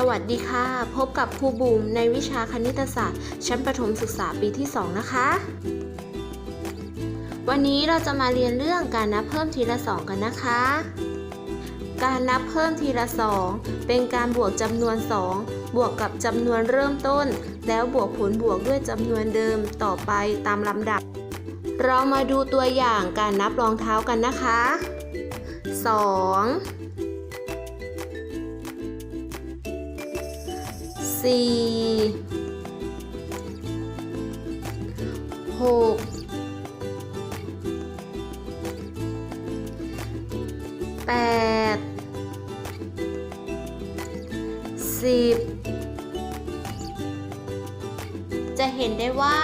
สวัสดีค่ะ พบกับครูบุ๋มในวิชาคณิตศาสตร์ ชั้นประถมศึกษาปีที่ 2 นะคะ วันนี้เราจะมาเรียนเรื่องการนับเพิ่มทีละสองกันนะคะ การนับเพิ่มทีละสองเป็นการบวกจำนวน 2 บวกกับจำนวนเริ่มต้น แล้วบวกผลบวกด้วยจำนวนเดิมต่อไปตามลำดับ เรามาดูตัวอย่างการนับรองเท้ากันนะคะ 2 สี่หกแปดสิบจะเห็นได้ว่า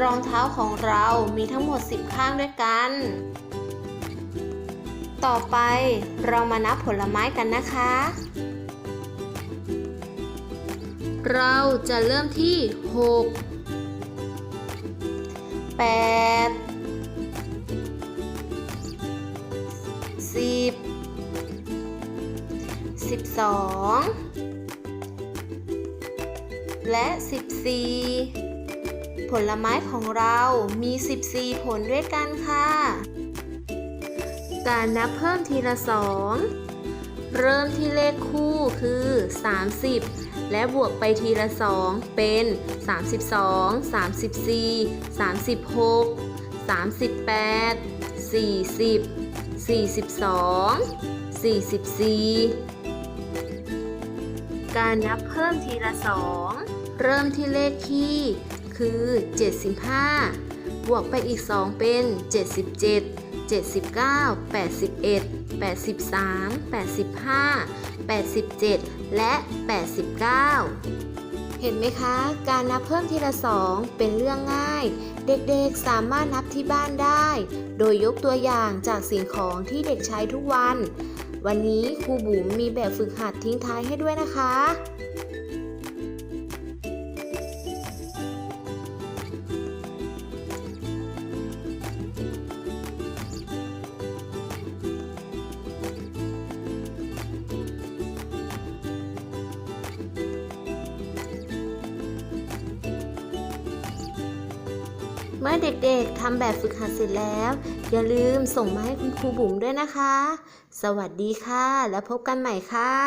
รองเท้าของเรามีทั้งหมด 10 ข้างด้วยกัน ต่อไปเรามานับผลไม้กันนะคะ เราจะเริ่มที่ 6 8 10 12 และ 14 ผลไม้ของเรามี 14 ผลด้วยกันค่ะ การนับเพิ่มทีละสองเริ่มที่เลขคู่คือ 30 และบวกไปทีละ 2 เป็น 32 34 36 38 40 42 44 การนับเพิ่มทีละ 2 เริ่มที่เลขคี่คือ 75 บวกไปอีก 2 เป็น 77 79 81 83 85 87 และ 89 เห็นไหมคะ การนับเพิ่มทีละสองเป็นเรื่องง่าย เด็กๆสามารถนับที่บ้านได้ โดยยกตัวอย่างจากสิ่งของที่เด็กใช้ทุกวัน วันนี้ครูบุ๋มมีแบบฝึกหัดทิ้งท้ายให้ด้วยนะคะ เมื่อเด็กๆทำแบบฝึกหัดเสร็จแล้ว อย่าลืมส่งมาให้คุณครูบุ๋มด้วยนะคะ สวัสดีค่ะ แล้วพบกันใหม่ค่ะ